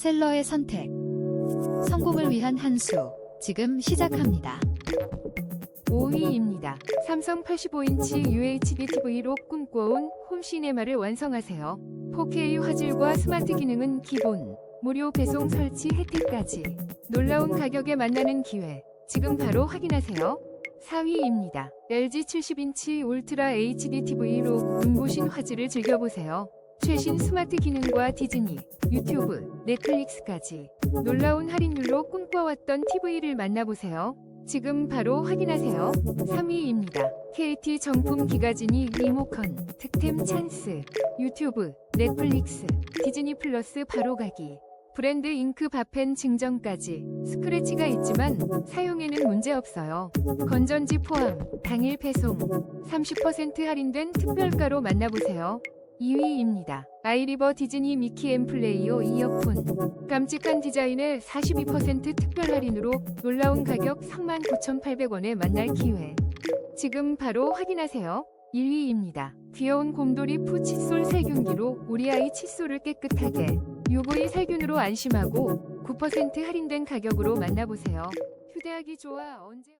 셀러의 선택. 성공을 위한 한 수. 지금 시작합니다. 5위입니다. 삼성 85인치 UHD TV로 꿈꿔온 홈시네마를 완성하세요. 4K 화질과 스마트 기능은 기본, 무료 배송 설치 혜택까지. 놀라운 가격에 만나는 기회. 지금 바로 확인하세요. 4위입니다. LG 70인치 울트라 HD TV로 눈부신 화질을 즐겨보세요. 최신 스마트 기능과 디즈니, 유튜브, 넷플릭스까지 놀라운 할인율로 꿈꿔왔던 TV를 만나보세요. 지금 바로 확인하세요. 3위입니다. KT 정품 기가진이 리모컨, 득템 찬스, 유튜브, 넷플릭스, 디즈니 플러스 바로 가기, 브랜드 잉크 바펜 증정까지 스크래치가 있지만 사용에는 문제 없어요. 건전지 포함, 당일 배송, 30% 할인된 특별가로 만나보세요. 2위입니다. 아이리버 디즈니 미키 앤 플레이오 이어폰. 깜찍한 디자인에 42% 특별 할인으로 놀라운 가격 39,800원에 만날 기회. 지금 바로 확인하세요. 1위입니다. 귀여운 곰돌이 푸 칫솔 살균기로 우리 아이 칫솔을 깨끗하게 UV 살균으로 안심하고 9% 할인된 가격으로 만나보세요. 휴대하기 좋아 언제